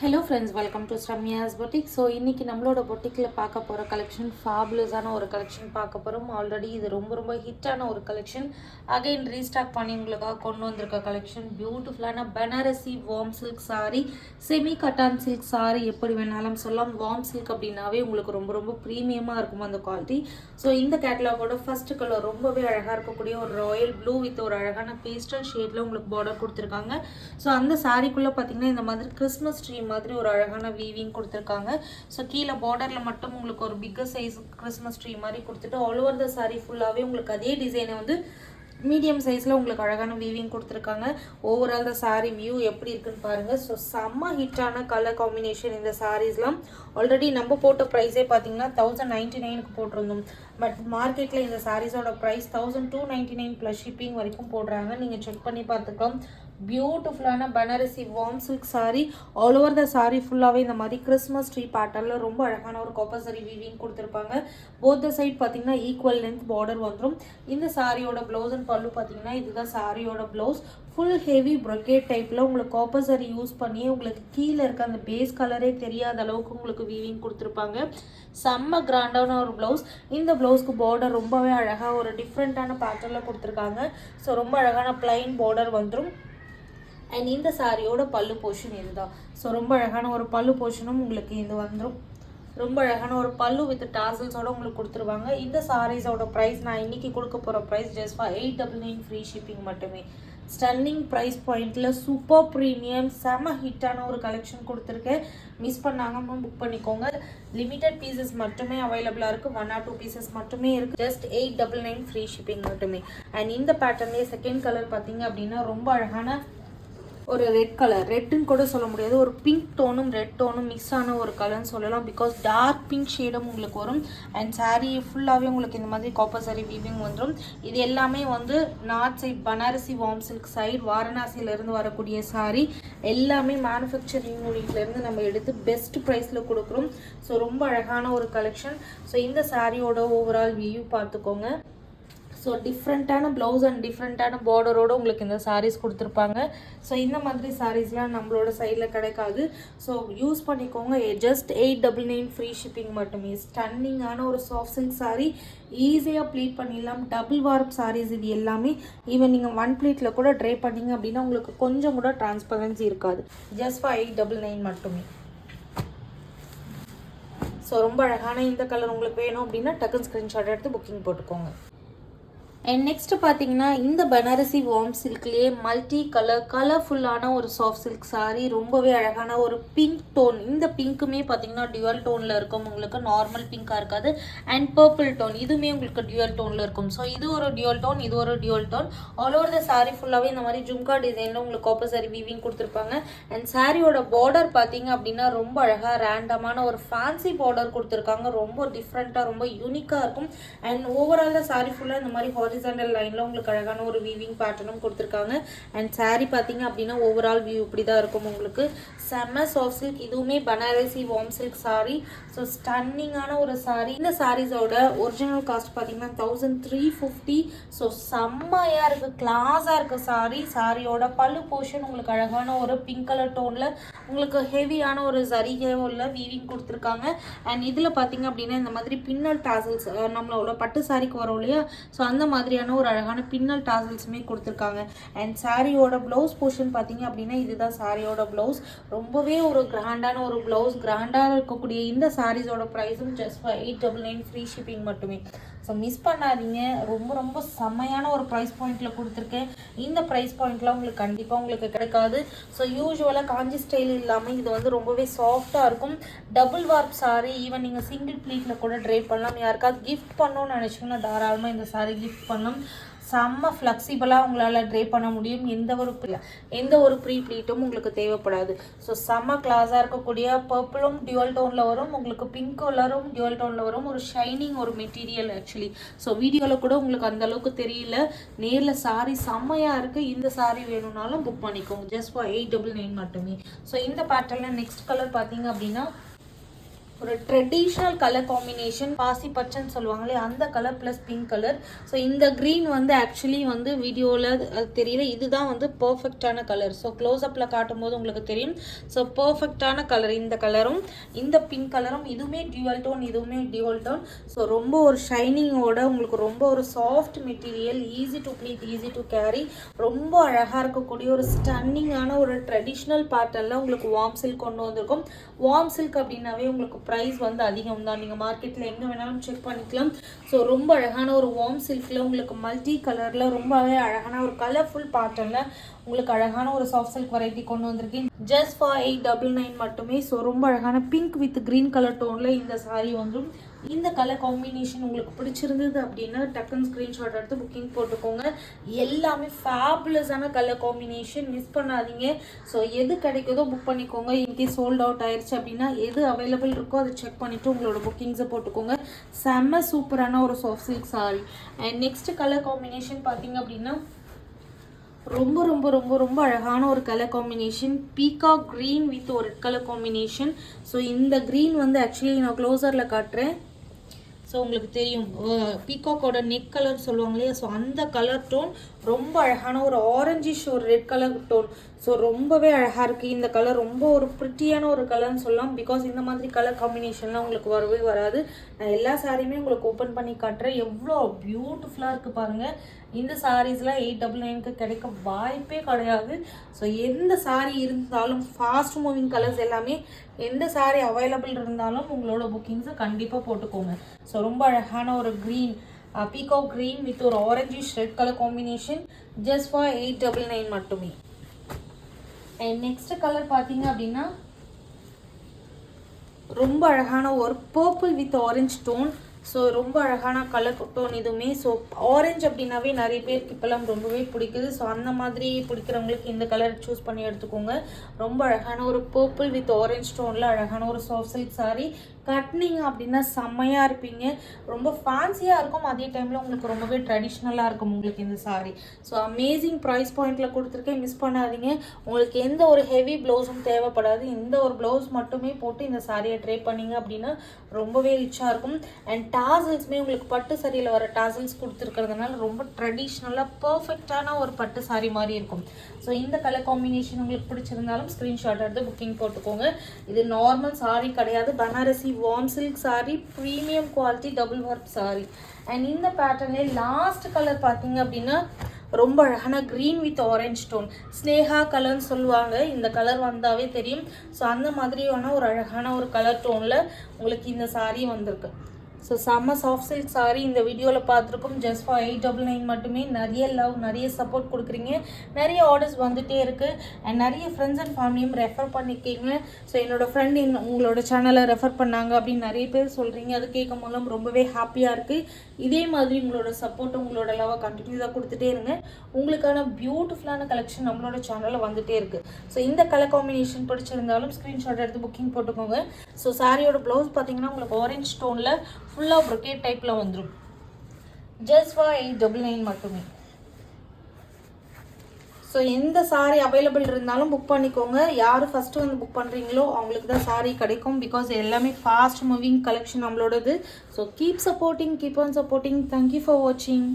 Hello friends welcome to Sramya's boutique so இன்றைக்கி நம்மளோட பொட்டிக்கில் பார்க்க போகிற கலெக்ஷன் ஃபேபுலஸான ஒரு கலெக்ஷன் பார்க்க போகிறோம் ஆல்ரெடி இது ரொம்ப ரொம்ப ஹிட்டான ஒரு கலெக்ஷன் அகைன் ரீஸ்டாக் பண்ணி உங்களுக்காக கொண்டு வந்திருக்க கலெக்ஷன் பியூட்டிஃபுல்லான Banarasi warm silk saree semi cotton silk saree எப்படி வேணாலும் சொல்லலாம். வார்ம் சில்க் அப்படின்னாவே உங்களுக்கு ரொம்ப ரொம்ப ப்ரீமியமாக இருக்கும் அந்த குவாலிட்டி ஸோ இந்த கேட்லாகோட ஃபஸ்ட்டு கலர் ரொம்பவே அழகாக இருக்கக்கூடிய ஒரு ராயல் ப்ளூ வித் ஒரு அழகான பேஸ்டல் ஷேடில் உங்களுக்கு பார்டர் கொடுத்துருக்காங்க. ஸோ அந்த சாரீக்குள்ளே பார்த்தீங்கன்னா இந்த மாதிரி கிறிஸ்மஸ் ட்ரீம் மாதிரி ஒரு அழகான வீவிங் கொடுத்துருக்காங்க. ஸோ கீழே பார்டரில் மட்டும் உங்களுக்கு ஒரு பிக்கர் சைஸ் கிறிஸ்மஸ் ட்ரீ மாதிரி கொடுத்துட்டு ஆல் ஓவர் த சாரீ ஃபுல்லாகவே உங்களுக்கு அதே டிசைனை வந்து மீடியம் சைஸில் உங்களுக்கு அழகான வீவிங் கொடுத்துருக்காங்க. ஓவரால் த சாரீ வியூ எப்படி இருக்குன்னு பாருங்கள் ஸோ செம்ம ஹிட்டான கலர் காம்பினேஷன் இந்த சாரீஸ்லாம் ஆல்ரெடி நம்ம போட்ட ப்ரைஸே பார்த்தீங்கன்னா தௌசண்ட் நைன்ட்டி நைனுக்கு போட்டிருந்தோம். பட் மார்க்கெட்டில் இந்த சாரீஸோட price thousand two ninety nine plus shipping வரைக்கும் போடுறாங்க. நீங்கள் செக் பண்ணி பார்த்துக்கலாம். பியூட்டிஃபுல்லான Banarasi warm silk saree. All over the saree ஃபுல்லாகவே இந்த மாதிரி கிறிஸ்மஸ் ட்ரீ பேட்டர்னில் ரொம்ப அழகான ஒரு கோப்பசரி வீவிங் கொடுத்துருப்பாங்க. போத் த சைட் பார்த்தீங்கன்னா ஈக்குவல் லென்த் பார்டர் வந்துடும் இந்த சாரியோட ப்ளவுஸ் அண்ட் பல்லு பார்த்தீங்கன்னா இதுதான் சாரியோட ப்ளவுஸ் ஃபுல் ஹெவி ப்ரொக்கேட் டைப்பில் உங்களுக்கு காப்பர் சரி யூஸ் பண்ணி உங்களுக்கு கீழே இருக்க அந்த பேஸ் கலரே தெரியாத அளவுக்கு உங்களுக்கு வீவிங் கொடுத்துருப்பாங்க. செம்ம கிராண்டான ஒரு ப்ளவுஸ் இந்த ப்ளவுஸ்க்கு பார்டர் ரொம்பவே அழகாக ஒரு டிஃப்ரெண்ட்டான பேட்டர்னில் கொடுத்துருக்காங்க. ஸோ ரொம்ப அழகான ப்ளைன் பார்டர் வந்துடும் அண்ட் இந்த சாரியோட பல்லு போர்ஷன் இதுதான். ஸோ ரொம்ப அழகான ஒரு பல்லு போர்ஷனும் உங்களுக்கு இது வந்துடும் ரொம்ப அழகான ஒரு பல்லு வித் டாசல்ஸோட உங்களுக்கு கொடுத்துருவாங்க. இந்த சாரீஸோட ப்ரைஸ் நான் இன்னைக்கு கொடுக்க போகிற price just for eight double nine free shipping மட்டுமே. ஸ்டன்னிங் ப்ரைஸ் பாயிண்டில் சூப்பர் ப்ரீமியம் செம ஹிட்டான ஒரு கலெக்ஷன் கொடுத்துருக்கேன். மிஸ் பண்ணாமல் புக் பண்ணிக்கோங்க. லிமிட்டட் பீசஸ் மட்டுமே அவைலபிளாக இருக்குது ஒன் ஆர் டூ பீசஸ் மட்டுமே இருக்குது just eight double nine free shipping மட்டுமே. அண்ட் இந்த பேட்டர்ன்லேயே செகண்ட் கலர் பார்த்தீங்க அப்படின்னா ரொம்ப அழகான ஒரு ரெட் கலர் ரெட்டுன்னு கூட சொல்ல முடியாது. ஒரு பிங்க் டோனும் ரெட் டோனும் மிக்ஸ் ஆன ஒரு கலர்னு சொல்லலாம். பிகாஸ் டார்க் பிங்க் ஷேடும் உங்களுக்கு வரும். அண்ட் சாரீ ஃபுல்லாகவே உங்களுக்கு இந்த மாதிரி காப்பர் saree வீவிங் வந்துடும் இது எல்லாமே வந்து north side Banarasi warm silk side வாரணாசியிலேருந்து வரக்கூடிய சாரீ எல்லாமே மேனுஃபேக்சரிங் யூனிட்லேருந்து நம்ம எடுத்து பெஸ்ட் ப்ரைஸில் கொடுக்குறோம். ஸோ ரொம்ப அழகான ஒரு கலெக்ஷன் ஸோ இந்த சாரியோட ஓவரால் வியூ பார்த்துக்கோங்க. ஸோ டிஃப்ரெண்ட்டான ப்ளவுஸ் அண்ட் டிஃப்ரெண்ட்டான பார்டரோடு உங்களுக்கு இந்த சாரீஸ் கொடுத்துருப்பாங்க. ஸோ இந்த மாதிரி சாரீஸ்லாம் நம்மளோட சைடில் கிடைக்காது. ஸோ யூஸ் பண்ணிக்கோங்க. Just eight double nine free shipping மட்டுமே. ஸ்டன்னிங்கான ஒரு சாஃப்ட் சில்க் சாரீ ஈஸியாக ப்ளீட் பண்ணிடலாம். டபுள் வார்ப் சாரீஸ் இது எல்லாமே. ஈவன் நீங்கள் ஒன் ப்ளீட்டில் கூட ட்ரை பண்ணீங்க அப்படின்னா உங்களுக்கு கொஞ்சம் கூட டிரான்ஸ்பரன்சி இருக்காது. Just for eight double nine மட்டுமே. ஸோ ரொம்ப அழகான இந்த கலர் உங்களுக்கு வேணும் அப்படின்னா டக்குன்னு ஸ்க்ரீன்ஷாட் எடுத்து புக்கிங் போட்டுக்கோங்க. அண்ட் நெக்ஸ்ட் பார்த்தீங்கன்னா இந்த பனாரசி வார்ம் சில்க்லேயே மல்டி கலர் கலர்ஃபுல்லான ஒரு சாஃப்ட் சில்க் saree ரொம்பவே அழகான ஒரு பிங்க் டோன் இந்த பிங்க்குமே பார்த்தீங்கன்னா டியூவல் டோனில் இருக்கும். உங்களுக்கு நார்மல் பிங்காக இருக்காது. அண்ட் பர்பிள் டோன் இதுவுமே உங்களுக்கு டியூவல் டோனில் இருக்கும். ஸோ இது ஒரு டியூவல் டோன் இது ஒரு dual tone all over the saree ஃபுல்லாகவே இந்த மாதிரி ஜும்கா டிசைனில் உங்களுக்கு காப்பர் வீவிங் கொடுத்துருப்பாங்க. அண்ட் சாரியோட பார்டர் பார்த்தீங்க அப்படின்னா ரொம்ப அழகாக ரேண்டமான ஒரு ஃபேன்சி பார்டர் கொடுத்துருக்காங்க. ரொம்ப டிஃப்ரெண்ட்டாக ரொம்ப யூனிக்காக இருக்கும். அண்ட் ஓவரால் சாரி ஃபுல்லாக இந்த மாதிரி ஹாரிசாண்டல் லைனில் உங்களுக்கு அழகான ஒரு வீவிங் பேட்டர்னும் கொடுத்துருக்காங்க. அண்ட் saree பார்த்தீங்க அப்படின்னா ஓவரால் வியூ இப்படி தான் இருக்கும் உங்களுக்கு. செம்ம சாஃப்ட் சில்க் இதுவுமே Banarasi warm silk saree. So ஸ்டன்னிங்கான ஒரு saree. இந்த சாரீஸோட ஒரிஜினல் காஸ்ட் பார்த்தீங்கன்னா தௌசண்ட் த்ரீ ஃபிஃப்டி ஸோ செம்மையாக இருக்குது கிளாஸாக இருக்குது saree. சாரியோட பல்லு போர்ஷன் உங்களுக்கு அழகான ஒரு பிங்க் கலர் டோனில் உங்களுக்கு ஹெவியான ஒரு சரிகை இல்லை வீவிங் கொடுத்துருக்காங்க. அண்ட் இதில் பார்த்தீங்க அப்படின்னா இந்த மாதிரி பின்னல் டாசல்ஸ் நம்மளோட பட்டு சாரிக்கு வரும் இல்லையா? ஸோ அந்த மாதிரியான ஒரு அழகான பின்னல் டாசல்ஸுமே கொடுத்துருக்காங்க. அண்ட் சாரியோட ப்ளவுஸ் போர்ஷன் பார்த்தீங்க அப்படின்னா இதுதான் சாரியோட ப்ளவுஸ் ரொம்பவே ஒரு கிராண்டான ஒரு ப்ளவுஸ் கிராண்டாக இருக்கக்கூடிய இந்த சாரீஸோட ப்ரைஸும் just for eight double nine free shipping மட்டுமே. ஸோ மிஸ் பண்ணாதீங்க. ரொம்ப ரொம்ப செம்மையான ஒரு ப்ரைஸ் பாயிண்ட்டில் கொடுத்துருக்கேன். இந்த ப்ரைஸ் பாயிண்ட்லாம் உங்களுக்கு கண்டிப்பாக உங்களுக்கு கிடைக்காது. ஸோ யூஸ்வலாக காஞ்சி ஸ்டைல் இல்லாமல் இது வந்து ரொம்பவே சாஃப்டாக இருக்கும். டபுள் வார்ப் சாரி ஈவன் நீங்கள் சிங்கிள் ப்ளீட்டில் கூட ட்ரை பண்ணலாம். யாருக்காவது கிஃப்ட் பண்ணணும்னு நினச்சிங்கன்னா தாராளமாக இந்த சாரி கிஃப்ட் பண்ணலாம். செம்ம ஃப்ளெக்சிபிளாக உங்களால் ட்ரை பண்ண முடியும். எந்த ஒரு எந்த ஒரு ப்ரீ ப்ளீட்டும் உங்களுக்கு தேவைப்படாது. ஸோ செம்ம கிளாஸாக இருக்கக்கூடிய பர்பிளும் டியூவல் டோனில் வரும். உங்களுக்கு பிங்க் கலரும் டியூவல் டோனில் வரும். ஒரு ஷைனிங் ஒரு மெட்டீரியல் ஆக்சுவலி ஸோ வீடியோவில் கூட உங்களுக்கு அந்த அளவுக்கு தெரியல. நேரில் சாரி செம்மையாக இருக்குது இந்த சாரி வேணும்னாலும் புக் பண்ணிக்கோங்க. Just for eight double nine மட்டுமே. ஸோ இந்த பேட்டர்னில் நெக்ஸ்ட் கலர் பார்த்தீங்க அப்படின்னா ஒரு ட்ரெடிஷ்னல் கலர் காம்பினேஷன் பாசி பச்சைன்னு சொல்லுவாங்களே அந்த colour plus pink colour so இந்த க்ரீன் வந்து ஆக்சுவலி வந்து வீடியோவில் தெரியல இதுதான் வந்து பர்ஃபெக்டான கலர் ஸோ க்ளோஸ்அப்பில் காட்டும்போது உங்களுக்கு தெரியும். ஸோ பர்ஃபெக்டான கலர் இந்த கலரும் இந்த பிங்க் கலரும் இதுவுமே டியூவல் டோன் இதுவுமே டியூவல் டோன் ஸோ ரொம்ப ஒரு ஷைனிங்கோட உங்களுக்கு ரொம்ப ஒரு soft material easy to pleat easy to carry ரொம்ப அழகாக இருக்கக்கூடிய ஒரு ஸ்டன்னிங்கான ஒரு ட்ரெடிஷ்னல் பேட்டர்னில் உங்களுக்கு வார்ம் சில்க் கொண்டு வந்திருக்கும். வார்ம் சில்க் அப்படின்னாவே உங்களுக்கு ப்ரைஸ் வந்து அதிகம் தான். நீங்கள் மார்க்கெட்டில் எங்கே வேணாலும் செக் பண்ணிக்கலாம். ஸோ ரொம்ப அழகான ஒரு வார்ம் சில்கில் உங்களுக்கு மல்டி கலரில் ரொம்பவே அழகான ஒரு கலர்ஃபுல் பேட்டர்னில் உங்களுக்கு அழகான ஒரு சாஃப்ட் சில்க் வெரைட்டி கொண்டு வந்திருக்கேன். Just for eight double nine மட்டுமே. ஸோ ரொம்ப அழகான பிங்க் வித் க்ரீன் கலர் டோனில் இந்த சாரீ வந்துடும் இந்த கலர் காம்பினேஷன் உங்களுக்கு பிடிச்சிருந்தது அப்படின்னா டக்குன்னு ஸ்க்ரீன்ஷாட் எடுத்து புக்கிங் போட்டுக்கோங்க. எல்லாமே ஃபேபுலஸான கலர் காம்பினேஷன் மிஸ் பண்ணாதீங்க. ஸோ எது கிடைக்குதோ புக் பண்ணிக்கோங்க. இன்கேஸ் சோல்ட் அவுட் ஆயிடுச்சு அப்படின்னா எது அவைலபிள் இருக்கோ அதை செக் பண்ணிவிட்டு உங்களோட புக்கிங்ஸை போட்டுக்கோங்க. செம்ம சூப்பரான ஒரு soft silk saree and next colour combination பார்த்தீங்க அப்படின்னா ரொம்ப ரொம்ப ரொம்ப ரொம்ப அழகான ஒரு கலர் காம்பினேஷன் பீகா க்ரீன் வித் ஒரு ரெட் கலர் காம்பினேஷன் ஸோ இந்த க்ரீன் வந்து ஆக்சுவலி நான் க்ளோசரில் காட்டுறேன். ஸோ உங்களுக்கு தெரியும் பீகாக்கோட நெக் கலர் சொல்லுவாங்க இல்லையா? ஸோ அந்த கலர் டோன் ரொம்ப அழகான ஒரு ஆரஞ்சிஷ் ஒரு ரெட் கலர் டோன் ஸோ ரொம்பவே அழகாக இருக்குது இந்த கலர் ரொம்ப ஒரு ப்ரிட்டியான ஒரு கலர்னு சொல்லலாம். பிகாஸ் இந்த மாதிரி கலர் காம்பினேஷன்லாம் உங்களுக்கு வரவே வராது. நான் எல்லா சாரியுமே உங்களுக்கு ஓப்பன் பண்ணி காட்டுறேன். எவ்வளோ பியூட்டிஃபுல்லாக இருக்குது பாருங்கள் இந்த சாரீஸ்லாம் எயிட் டபுள் நைனுக்கு கிடைக்க வாய்ப்பே கிடையாது. ஸோ எந்த சாரீ இருந்தாலும் ஃபாஸ்ட் மூவிங் கலர்ஸ் எல்லாமே எந்த சாரீ அவைலபிள் இருந்தாலும் உங்களோட புக்கிங்ஸை கண்டிப்பாக போட்டுக்கோங்க. ஸோ ரொம்ப அழகான ஒரு க்ரீன் பீகோ க்ரீன் வித் ஒரு orangish red colour combination just for eight double nine மட்டுமே. அண்ட் நெக்ஸ்ட் கலர் பார்த்தீங்க அப்படின்னா ரொம்ப அழகான ஒரு purple with orange stone so ரொம்ப அழகான கலர் டோன் இதுவுமே. ஸோ ஆரஞ்சு அப்படின்னாவே நிறைய பேருக்கு இப்போல்லாம் ரொம்பவே பிடிக்குது. ஸோ அந்த மாதிரி பிடிக்கிறவங்களுக்கு இந்த கலர் சூஸ் பண்ணி எடுத்துக்கோங்க. ரொம்ப அழகான ஒரு பர்பிள் வித் ஆரஞ்ச் டோனில் அழகான ஒரு சாஃப்ட் சில்க் saree. கட்டினீங்க அப்படின்னா செம்மையாக இருப்பீங்க. ரொம்ப ஃபேன்சியாக இருக்கும். அதே டைமில் உங்களுக்கு ரொம்பவே ட்ரெடிஷ்னலாக இருக்கும் உங்களுக்கு இந்த saree. ஸோ அமேசிங் ப்ரைஸ் பாயிண்டில் கொடுத்துருக்கேன். மிஸ் பண்ணாதீங்க. உங்களுக்கு எந்த ஒரு ஹெவி ப்ளவுஸும் தேவைப்படாது. இந்த ஒரு ப்ளவுஸ் மட்டுமே போட்டு இந்த சாரியை ட்ரை பண்ணீங்க அப்படின்னா ரொம்பவே ரிச்சாக இருக்கும். அண்ட் டாசல்ஸுமே உங்களுக்கு பட்டு சாரியில் வர டாசல்ஸ் கொடுத்துருக்கிறதுனால ரொம்ப ட்ரெடிஷ்னலாக பர்ஃபெக்டான ஒரு பட்டு சாரி மாதிரி இருக்கும். ஸோ இந்த கலர் காம்பினேஷன் உங்களுக்கு பிடிச்சிருந்தாலும் ஸ்க்ரீன்ஷாட் எடுத்து புக்கிங் போட்டுக்கோங்க. இது நார்மல் சாரி கிடையாது. Banarasi warm silk saree premium quality double work saree. And இந்த பேட்டர்னே லாஸ்ட் கலர் பார்த்தீங்க அப்படின்னா ரொம்ப அழகான green with orange tone Sneha கலர்னு சொல்லுவாங்க. இந்த கலர் வந்தாவே தெரியும். ஸோ அந்த மாதிரியான ஒரு அழகான ஒரு கலர் டோனில் உங்களுக்கு இந்த சாரீ வந்திருக்கு. ஸோ செம்ம சாஃப்ட் சில்க் சாரி இந்த வீடியோவில் பார்த்துருக்கோம். Just for eight double nine மட்டுமே நிறைய லவ் நிறைய சப்போர்ட் கொடுக்குறீங்க. நிறைய ஆர்டர்ஸ் வந்துகிட்டே இருக்குது அண்ட் நிறைய ஃப்ரெண்ட்ஸ் அண்ட் ஃபேமிலியும் ரெஃபர் பண்ணிக்கிங்க ஸோ என்னோடய ஃப்ரெண்ட் உங்களோட சேனலை ரெஃபர் பண்ணாங்க அப்படின்னு நிறைய பேர் சொல்கிறீங்க அது கேட்கும் போதும் ரொம்பவே ஹாப்பியாக இருக்குது இதே மாதிரி உங்களோட சப்போர்ட் உங்களோட லவ்வை கண்டினியூஸாக கொடுத்துட்டே இருங்க. உங்களுக்கான பியூட்டிஃபுல்லான கலெக்ஷன் நம்மளோட சேனலில் வந்துகிட்டே இருக்குது ஸோ இந்த கலர் காம்பினேஷன் பிடிச்சிருந்தாலும் ஸ்க்ரீன்ஷாட் எடுத்து புக்கிங் போட்டுக்கோங்க. ஸோ சாரியோட ப்ளவுஸ் பார்த்தீங்கன்னா உங்களுக்கு ஆரஞ்ச் ஸ்டோனில் ஃபுல்லாக ப்ரொக்கேட் டைப்பில் வந்துடும் just for eight double nine மட்டுமே. ஸோ எந்த சாரீ அவைலபிள் இருந்தாலும் புக் பண்ணிக்கோங்க. யார் ஃபஸ்ட்டு வந்து புக் பண்ணுறீங்களோ அவங்களுக்கு தான் சாரீ கிடைக்கும். பிகாஸ் எல்லாமே fast moving collection நம்மளோடது. So keep supporting keep on supporting thank you for வாட்சிங்